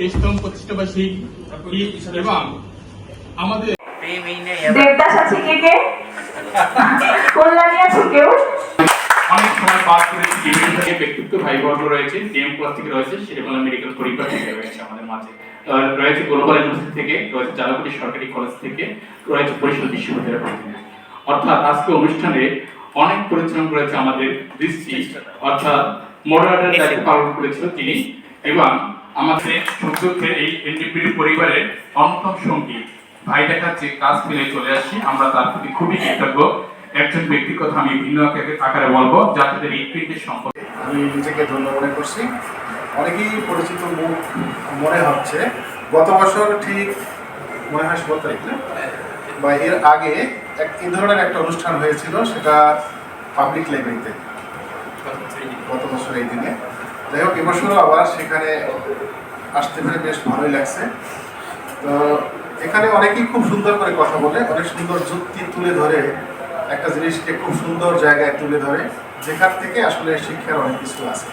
দেশতম প্রতিষ্ঠাবাসী এবং আমাদের দেবদাস আছে কে কে? কল্যাণী আছে কেউ? অনেক সময় পাস করেছি বিভিন্ন থেকে ব্যক্তিত্ব ভাইবর্গ রয়েছে ডিএম ক্লাস থেকে রয়েছে শ্রীবাংলা মেডিকেল পরিবার থেকে রয়েছে আমাদের মাঝে। রয়েছে গ্লোবাল ইউনিভার্সিটি থেকে রয়েছে জালাকুটি সরকারি কলেজ থেকে রয়েছে বরিশাল বিশ্ববিদ্যালয় অর্থাৎ আজকে অনুষ্ঠানে অনেক পরিশ্রম করেছে আমাদের দৃষ্টি অর্থাৎ মডারেটার দায়িত্ব পালন করেছিল তিনি এবং আমাদের সুযোগের এই এনডিপির পরিবারের অন্যতম সঙ্গী। ভাই দেখাচ্ছে কাজ ফেলে চলে আসি আমরা তার প্রতি খুবই কৃতজ্ঞ। একজন ব্যক্তির কথা আমি ভিন্ন আকারে- বলব, যার সাথে হৃৎপিণ্ডের সম্পর্ক। আমি নিজেকে ধন্য মনে করছি। অনেকেই পরিচিত মুখ মনে হচ্ছে গত বছর ঠিক মনে হয় ষোলো তারিখ বা এর আগে এক এই ধরনের একটা অনুষ্ঠান হয়েছিল, সেটা পাবলিক লাইব্রেরিতে গত বছর এই দিনে। যাই হোক এবছরও আবার সেখানে আসতে পেরে বেশ ভালোই লাগছে। তো এখানে অনেকেই খুব সুন্দর করে কথা বলে, অনেক সুন্দর যুক্তি তুলে ধরে, একটা জিনিসকে খুব সুন্দর জায়গায় তুলে ধরে, যেখান থেকে আসলে শিক্ষার অনেক কিছু আছে।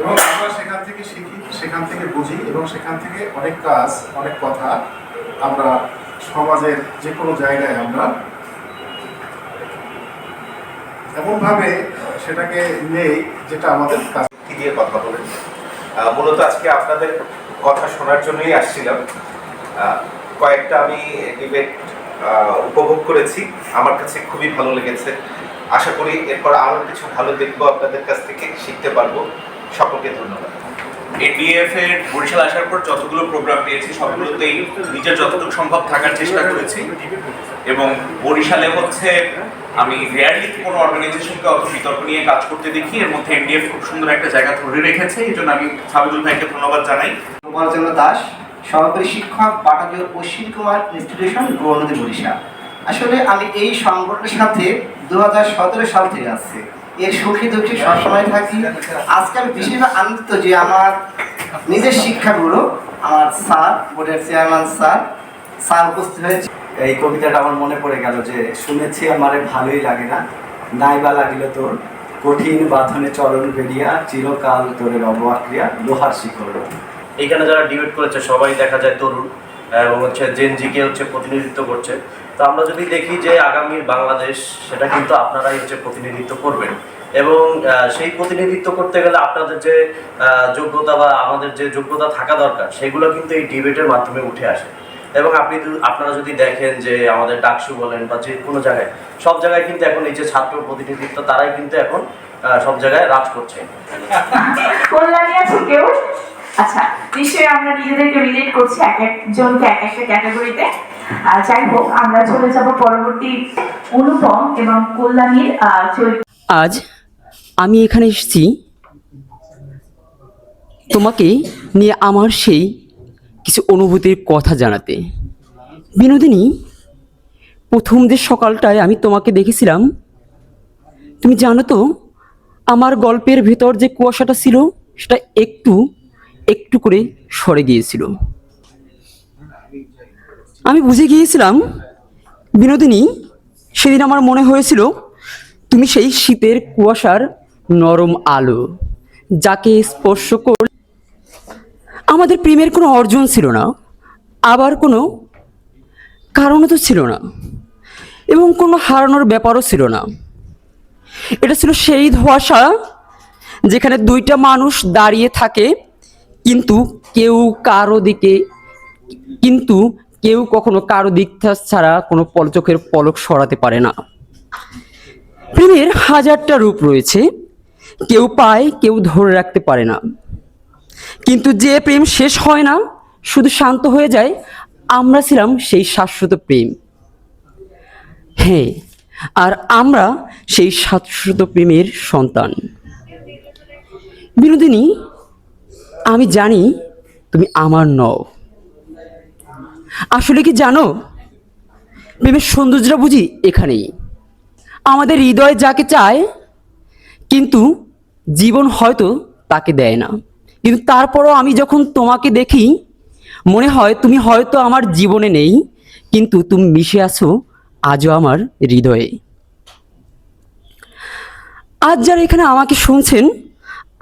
এবং আমরা সেখান থেকে শিখি, সেখান থেকে বুঝি, এবং সেখান থেকে অনেক কাজ, অনেক কথা আমরা সমাজের যে কোনো জায়গায় আমরা এমনভাবে সেটাকে নেই যেটা আমাদের কাজ। দিয়ে কথা বলেন। মূলত আজকে আপনাদের কথা শোনার জন্যই আসছিলাম। কয়েকটা আমি ডিবেট উপভোগ করেছি। আমার কাছে খুবই ভালো লেগেছে। আশা করি এরপর আরও কিছু ভালো দেখব আপনাদের কাছ থেকে, শিখতে পারব। সকলকে ধন্যবাদ। এনডিএফ এর বরিশাল আসার পর যতগুলো প্রোগ্রাম পেয়েছি, সবগুলোতেই নিজের যতটুকু সম্ভব থাকার চেষ্টা করেছি। এবং বরিশালে হচ্ছে আমি রেয়ারলি কোনো অর্গানাইজেশনকে অত বিতর্ক নিয়ে কাজ করতে দেখি। এর মধ্যে এনডিএফ খুব সুন্দর একটা জায়গা ধরে রেখেছে, এই জন্য আমি সাবিদুল ভাইকে ধন্যবাদ জানাই। গোপালচন্দ্র দাস, সহকারী শিক্ষক পাটাজীয় অশ্বিন কুমার ইনস্টিটিউশন গৌরনদী বরিশাল। আসলে আমি এই সংগঠনের সাথে দু হাজার সতেরো সাল থেকে আসছি এর সুখী দুঃখী সবসময় থাকি। আজকে আমি বিশেষভাবে আনন্দিত যে আমার নিজের শিক্ষাগুরু আমার স্যার বোর্ডের চেয়ারম্যান স্যার স্যার উপস্থিত হয়েছে। এই কবিতাটা আমার মনে পড়ে গেল যে শুনেছি আমারে ভালোই লাগে না। নাইবা লাগিল তোর। কঠিন বাঁধনে চরণ বেরিয়া চিরকাল তোরের অবক্রিয়া লোহার শিকড় এখানে যারা ডিবেট করেছে সবাই দেখা যায় তরুণ। এবং হচ্ছে জেনজিকে হচ্ছে প্রতিনিধিত্ব করছে। তো আমরা যদি দেখি যে আগামীর বাংলাদেশ, সেটা কিন্তু আপনারাই হচ্ছে প্রতিনিধিত্ব করবেন। এবং সেই প্রতিনিধিত্ব করতে গেলে আপনাদের যে যোগ্যতা বা আমাদের যে যোগ্যতা থাকা দরকার, সেগুলো কিন্তু এই ডিবেটের মাধ্যমে উঠে আসে। এবং আপনি আপনারা যদি দেখেন যে আমাদের ডাকসু বলেন বা যে কোনো জায়গায়, সব জায়গায় কিন্তু এখন এই যে ছাত্র প্রতিনিধিত্ব, তারাই কিন্তু এখন সব জায়গায় রাজ করছে। আচ্ছা নিশ্চয়ই আমরা নিজেদেরকে রিলেট করছি এক একজনকে এক একটা ক্যাটাগরিতে আর যাই হোক, আমরা চলে যাব পরবর্তী অনুপম এবং কল্যাণীর আজ আমি এখানে এসেছি তোমাকে নিয়ে আমার সেই কিছু অনুভূতির কথা জানাতে। বিনোদিনী, প্রথম যে সকালটায় আমি তোমাকে দেখেছিলাম, তুমি জানো তো, আমার গল্পের ভেতর যে কুয়াশাটা ছিল, সেটা একটু একটু করে সরে গিয়েছিল। আমি বুঝে গিয়েছিলাম, বিনোদিনী, সেদিন আমার মনে হয়েছিল, তুমি সেই শীতের কুয়াশার নরম আলো, যাকে স্পর্শ কর আমাদের প্রেমের কোনো অর্জন ছিল না, আবার কোনো কারণও তো ছিল না, এবং কোনো হারানোর ব্যাপারও ছিল না। এটা ছিল সেই ধোয়াশা যেখানে দুইটা মানুষ দাঁড়িয়ে থাকে কিন্তু কেউ কারও দিকে, কিন্তু কেউ কখনো কারও দিক ছাড়া কোনো পলচোখের পলক সরাতে পারে না। প্রেমের হাজারটা রূপ রয়েছে, কেউ পায়, কেউ ধরে রাখতে পারে না। কিন্তু যে প্রেম শেষ হয় না, শুধু শান্ত হয়ে যায়, আমরা ছিলাম সেই শাশ্বত প্রেম। হ্যাঁ আর আমরা সেই শাশ্বত প্রেমের সন্তান। বিনোদিনী আমি জানি তুমি আমার নও। আসলে কি জানো? প্রেমের সৌন্দর্যটা বুঝি এখানেই। আমাদের হৃদয় যাকে চায়, কিন্তু জীবন হয়তো তাকে দেয় না। কিন্তু তারপরও আমি যখন তোমাকে দেখি, মনে হয় তুমি হয়তো আমার জীবনে নেই, কিন্তু তুমি মিশে আছো আজও আমার হৃদয়ে। আজ যারা এখানে আমাকে শুনছেন,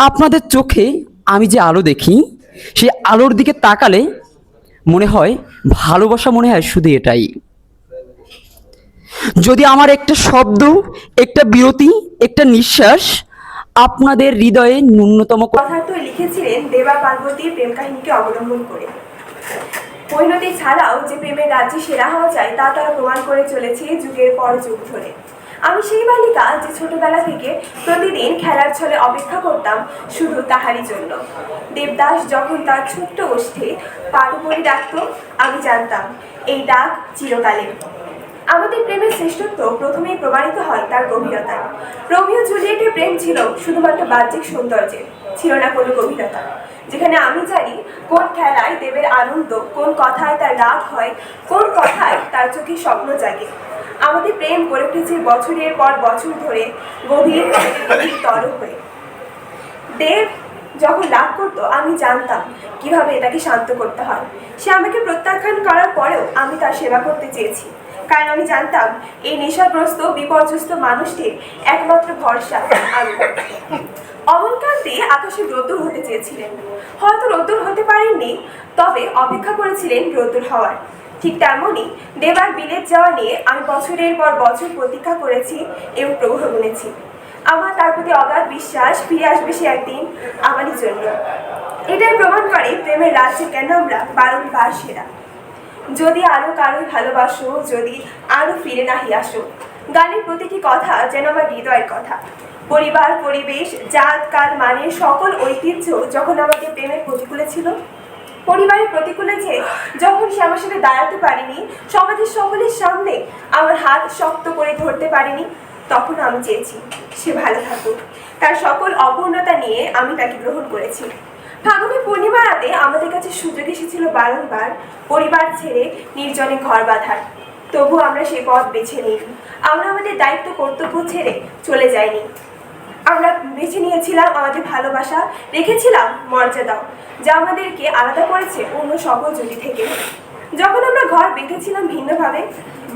আপনাদের চোখে আমি যে আলো দেখি, সেই আলোর দিকে তাকালে মনে হয় ভালোবাসা মনে হয় শুধু এটাই। যদি আমার একটা শব্দ, একটা বিরতি, একটা নিঃশ্বাস আপনাদের হৃদয়ে ন্যূনতম কথার্থ লিখেছিলেন দেবা পার্বতীর প্রেম কাহিনীকে অবলম্বন করে। পরিণতি ছাড়াও যে প্রেমের রাজ্যে সেরা হওয়া যায় তা তারা প্রমাণ করে চলেছে যুগের পর যুগ ধরে। আমি সেই বালিকা যে ছোটবেলা থেকে প্রতিদিন খেলার ছলে অপেক্ষা করতাম শুধু তাহারই জন্য। দেবদাস যখন তার ছোট্ট ওষ্ঠে পাটুপরি ডাকত, আমি জানতাম, এই ডাক চিরকালের। আমাদের প্রেমের শ্রেষ্ঠত্ব প্রথমেই প্রমাণিত হয় তার গভীরতায়। রোমিও জুলিয়েটের প্রেম ছিল শুধুমাত্র বাহ্যিক সৌন্দর্যে, ছিল না কোনো গভীরতা। যেখানে আমি জানি কোন খেলায় দেবের আনন্দ, কোন কথায় তার রাগ হয়, কোন কথায় তার চোখে স্বপ্ন জাগে। আমাদের প্রেম গড়ে উঠেছে বছরের পর বছর ধরে গভীর তর হয়ে। দেব যখন লাভ করতো, আমি জানতাম কীভাবে এটাকে শান্ত করতে হয়। সে আমাকে প্রত্যাখ্যান করার পরেও আমি তার সেবা করতে চেয়েছি। কারণ আমি জানতাম, এই নেশাগ্রস্ত, বিপর্যস্ত মানুষটির একমাত্র ভরসা আমি। অমনকান্তি আকাশে রোদ্দুর হতে চেয়েছিলেন। হয়তো রোদ্দুর হতে পারেননি, তবে অপেক্ষা করেছিলেন রোদ্দুর হওয়ার। ঠিক তেমনই দেবার বিলেত যাওয়া নিয়ে আমি বছরের পর বছর প্রতীক্ষা করেছি এবং প্রবাহ গুনেছি আমার তার প্রতি অগাধ বিশ্বাস ফিরে আসবে সে একদিন আমারই জন্য। এটাই প্রমাণ করে প্রেমের রাজ্যে কেন আমরা বারংবার সেরা। যদি আরও কারও ভালোবাসো, যদি আরও ফিরে নাহি আসো, গানের প্রতিটি কথা যেন আমার হৃদয়ের কথা। পরিবার, পরিবেশ, জাত, কাল মানে সকল ঐতিহ্য যখন আমাকে প্রেমের প্রতিকূলে ছিল পরিবারের প্রতিকূলে যে যখন সে আমার সাথে দাঁড়াতে পারেনি, সমাজের সকলের সামনে আমার হাত শক্ত করে ধরতে পারেনি, তখন আমি চেয়েছি সে ভালো থাকুক। তার সকল অপূর্ণতা নিয়ে আমি তাকে গ্রহণ করেছি। ফাগুনের পূর্ণিমা রাতে আমাদের কাছে সুযোগ এসেছিল বারংবার পরিবার ছেড়ে নির্জনে ঘর বাঁধার। তবু আমরা সেই পথ বেছে নিই। আমরা আমাদের দায়িত্ব, কর্তব্য ছেড়ে চলে যাইনি। আমরা বেছে নিয়েছিলাম আমাদের ভালোবাসা, রেখেছিলাম মর্যাদাও যা আমাদেরকে আলাদা করেছে অন্য সকল জুটি থেকে। যখন আমরা ঘর বেঁধেছিলাম ভিন্নভাবে,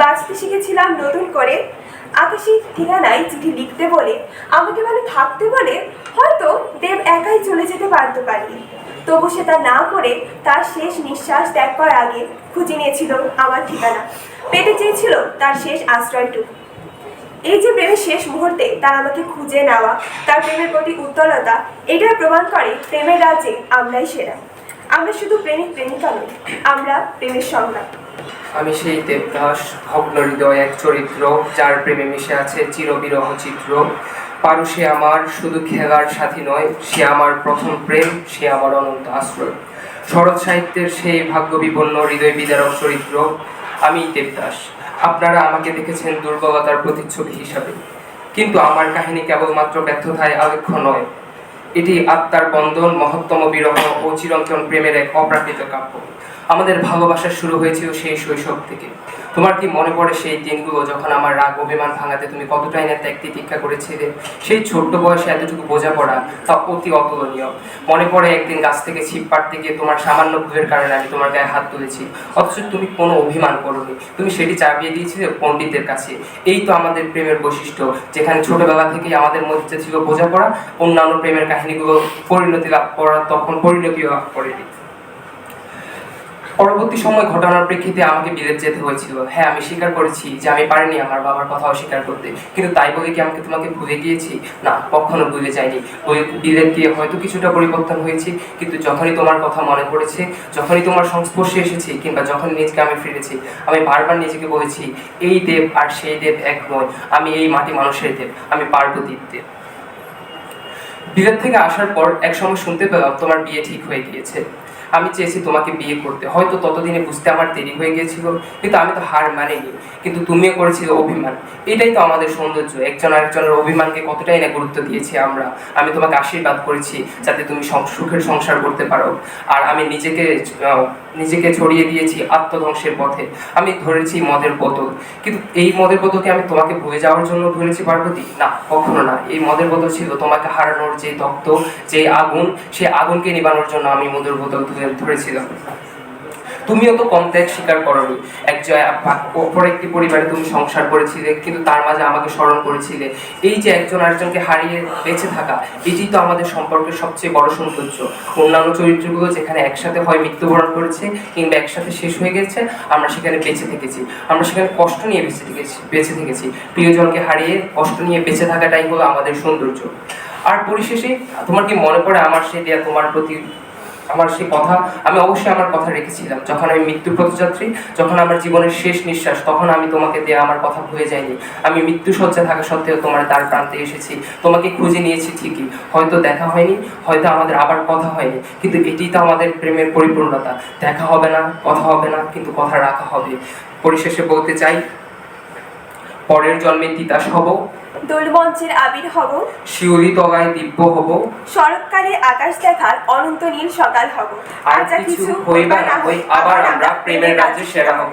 বাঁচতে শিখেছিলাম নতুন করে, আকাশী ঠিকানায় চিঠি লিখতে বলে, আমাকে মানে থাকতে বলে, হয়তো দেব একাই চলে যেতে পারতে পারি তবু সে তা না করে তার শেষ নিঃশ্বাস ত্যাগ করার আগে খুঁজে নিয়েছিল আমার ঠিকানা। পেতে চেয়েছিল তার শেষ আশ্রয়টুকু। এই যে প্রেমের শেষ মুহূর্তে তার আমাকে খুঁজে নেওয়া, তার প্রেমের প্রতি উত্তলতা এটাই প্রমাণ করে প্রেমের রাজ্যে আমরাই সেরা। আমরা শুধু প্রেমিক প্রেমিকা নই, আমরা প্রেমের সংগ্রাম আমি সেই দেবদাস ভগ্ন হৃদয় এক চরিত্র, যার প্রেমে মিশে আছে চিরবিরহ চিত্র। পারু সে আমার, শুধু খেলার সাথী নয়, সে আমার প্রথম প্রেম, সে আমার অনন্ত আশ্রয়। শরৎ সাহিত্যের সেই ভাগ্য বিপন্ন হৃদয় বিদারক চরিত্র আমি দেবদাস। আপনারা আমাকে দেখেছেন দুর্বলতার প্রতিচ্ছবি হিসাবে। কিন্তু আমার কাহিনী কেবলমাত্র ব্যর্থতায় আলেখ্য নয়। এটি আত্মার বন্ধন, মহত্তম বিরহ ও চিরন্তন প্রেমের এক অপ্রাকৃত কাব্য। আমাদের ভালোবাসা শুরু হয়েছিল সেই শৈশব থেকে। তোমার কি মনে পড়ে সেই দিনগুলো যখন আমার রাগ অভিমান ভাঙাতে তুমি কতটাই না ত্যাগ তিতিক্ষা করেছিলে? সেই ছোট্ট বয়সে এতটুকু বোঝাপড়া তা অতি অতুলনীয়। মনে পড়ে একদিন গাছ থেকে ছিপ পাড়তে গিয়ে তোমার সামান্য ভুলের কারণে আমি তোমার গায়ে হাত তুলেছি। অথচ তুমি কোনো অভিমান করোনি। তুমি সেটি চাপিয়ে দিয়েছিলে পণ্ডিতের কাছে। এই তো আমাদের প্রেমের বৈশিষ্ট্য, যেখানে ছোটবেলা থেকেই আমাদের মধ্যে ছিল বোঝাপড়া। অন্যান্য প্রেমের কাহিনীগুলো পরিণতি লাভ করা তখন পরিণতিও লাভ করেনি। পরবর্তী সময় ঘটনার প্রেক্ষিতে আমাকে বিলেত যেতে হয়েছিল। হ্যাঁ আমি স্বীকার করেছি যে আমি পারিনি আমার বাবার কথা অস্বীকার করতে। কিন্তু তাই বলে কি আমাকে তোমাকে ভুলে গিয়েছি? না, কখনো ভুলে যাইনি। বিলেত গিয়ে হয়তো কিছুটা পরিবর্তন হয়েছি, কিন্তু যখনই তোমার কথা মনে পড়েছে, যখনই তোমার সংস্পর্শে এসেছি, কিংবা যখন নিজ গ্রামে ফিরেছি, আমি বারবার নিজেকে বলেছি, এই দেব আর সেই দেব এক নয়, আমি এই মাটি মানুষের দেব, আমি পার্বতীর দেব। বিলেত থেকে আসার পর এক সময় শুনতে পেলাম তোমার বিয়ে ঠিক হয়ে গিয়েছে। আমি চেয়েছি তোমাকে বিয়ে করতে। হয়তো ততদিনে বুঝতে আমার দেরি হয়ে গিয়েছিল, কিন্তু আমি তো হার মানিনি। কিন্তু তুমিও করেছিলে অভিমান। এটাই তো আমাদের সৌন্দর্য। একজন আরেকজনের অভিমানকে কতটাই না গুরুত্ব দিয়েছি আমরা। আমি তোমাকে আশীর্বাদ করেছি যাতে তুমি সুখের সংসার করতে পারো। আর আমি নিজেকে নিজেকে ছড়িয়ে দিয়েছি আত্মধ্বংসের পথে। আমি ধরেছি মদের বোতল কিন্তু এই মদের বোতলকে আমি তোমাকে বয়ে যাওয়ার জন্য ধরেছি, পার্বতী? না, কখনো না। এই মদের বোতল ছিল তোমাকে হারানোর যে তপ্ত যে আগুন সেই আগুনকে নিবানোর জন্য আমি মদের বোতল ধরেছিলাম। তুমিও তো কম ত্যাগ স্বীকার করনি। একজন অপর একটি পরিবারে তুমি সংসার করেছিলে, কিন্তু তার মাঝে আমাকে স্মরণ করেছিলে। এই যে একজন আরেকজনকে হারিয়ে বেঁচে থাকা, এটি তো আমাদের সম্পর্কের সবচেয়ে বড় সৌন্দর্য। অন্যান্য চরিত্রগুলো যেখানে একসাথে হয় মৃত্যুবরণ করেছে, কিংবা একসাথে শেষ হয়ে গেছে, আমরা সেখানে বেঁচে থেকেছি। আমরা সেখানে কষ্ট নিয়ে বেঁচে থেকেছি বেঁচে থেকেছি। প্রিয়জনকে হারিয়ে কষ্ট নিয়ে বেঁচে থাকাটাই হলো আমাদের সৌন্দর্য। আর পরিশেষে, তোমার কি মনে পড়ে আমার দেয়া তোমার প্রতি আমার সেই কথা, আমি অবশ্যই আমার কথা রেখেছিলাম। যখন আমি মৃত্যু পথযাত্রী যখন আমার জীবনের শেষ নিঃশ্বাস, তখন আমি তোমাকে দেয়া আমার কথা ভুলে যাইনি। আমি মৃত্যু সজ্জা থাকা সত্ত্বেও তোমার দ্বার প্রান্তে এসেছি। তোমাকে খুঁজে নিয়েছি ঠিকই। হয়তো দেখা হয়নি, হয়তো আমাদের আবার কথা হয়নি, কিন্তু এটি তো আমাদের প্রেমের পরিপূর্ণতা। দেখা হবে না, কথা হবে না, কিন্তু কথা রাখা হবে। পরিশেষে বলতে চাই, পরের জন্মে তিতাস হব। দোলমঞ্চের আবির হব। শিউরি তলায় দিব্য হব। শরৎকালে আকাশ দেখার অনন্ত নীল সকাল হব। আর কিছু হইবা না হই আবার আমরা প্রেমের রাজ্যে সেরা হব।